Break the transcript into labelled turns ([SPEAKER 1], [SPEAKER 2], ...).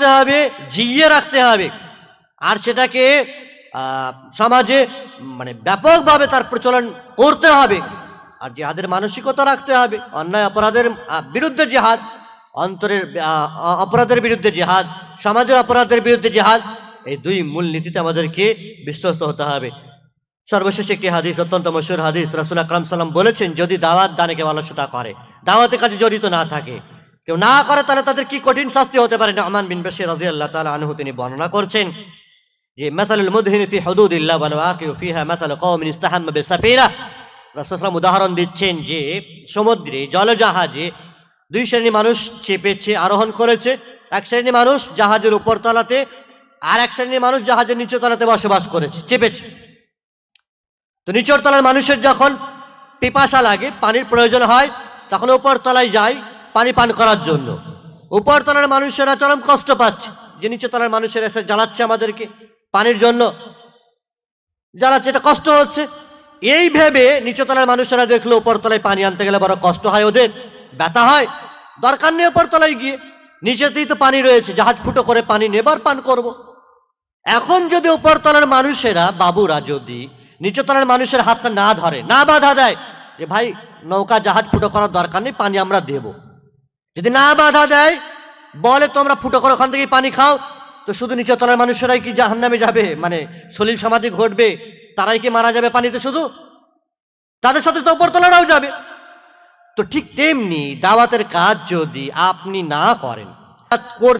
[SPEAKER 1] রাখতে হবে, জিইয়ে রাখতে হবে। আর সেটাকে সমাজে মানে ব্যাপকভাবে তার প্রচলন করতে হবে। আর জিহাদের মানসিকতা রাখতে হবে, অন্যায় অপরাধের বিরুদ্ধে জিহাদ, অন্তরের অপরাধের বিরুদ্ধে জিহাদ, সমাজের অপরাধের বিরুদ্ধে জিহাদ, এই দুই মূল নীতিতে আমাদেরকে বিশ্বস্ত হতে হবে। সর্বশেষ একটি হাদিস, অত্যন্ত মশুর হাদিস, রাসুল আকরাম সাল্লাম বলেছেন, যদি দাওয়াত দানে কেউ আলস্যতা করে দাওয়াতের কাজে জড়িত না থাকে কেউ না করে তাহলে তাদের কি কঠিন শাস্তি হতে পারে? রহমান বিন বশির রাজি আল্লাহ তালা আনহু তিনি বর্ণনা করছেন যে, মাসালুল মুদহিন ফি হুদুদিল্লাহ ওয়াল ওয়াকিউ ফিহা মাসাল কওমিন ইস্তাহাম্মা বিসাফিরা রাসূল সাল্লাল্লাহু উদাহরণ দিচ্ছেন যে, সমুদ্রে জলজাহাজে দুই শ্রেণি মানুষ চেপেছে, আরোহণ করেছে। এক শ্রেণি মানুষ জাহাজের উপর তলাতে আর এক শ্রেণি মানুষ জাহাজের নিচু তলাতে বসবাস করেছে, চেপেছে। তো নিচের তলার মানুষের যখন পিপাসা লাগে, পানির প্রয়োজন হয়, তখন উপর তলায় যায়। পানি পান করার জন্য। উপর তলার মানুষেরা চরম কষ্ট পাচ্ছে। যে নিচে তলার মানুষেরা এসে জ্বালাচ্ছে আমাদেরকে পানির জন্য। জ্বালাচ্ছে, এটা কষ্ট হচ্ছে। এই ভেবে নিচতলার মানুষেরা দেখল উপরতলায় পানি আনতে গেলে বড় কষ্ট হয় ওদের। ব্যথা হয়। দরকার নেই উপরতলায় গিয়ে। নিচেতেই তো পানি রয়েছে। জাহাজ ফুটো করে পানি নেবার পান করব। এখন যদি উপরতলার মানুষেরা, বাবুরা যদি নিচতলার মানুষের হাতটা না ধরে, না বাধা দেয়, যে ভাই, নৌকা জাহাজ ফুটো করার দরকার নেই, পানি আমরা দেব। যদি না বাধা দেয়, বলে তোমরা ফুটো করে, ওখান থেকেই পানি খাও। তো শুধু নিচতলার মানুষেরাই কি জাহান্নামে যাবে? মানে সলিল সমাধি ঘটবে, তারাই কি মারা যাবে পানিতে শুধু? তাদের সাথে তো উপরতলারাও যাবে। তো ঠিক তেমনি দাওয়াতের কাজ যদি আপনি না করেন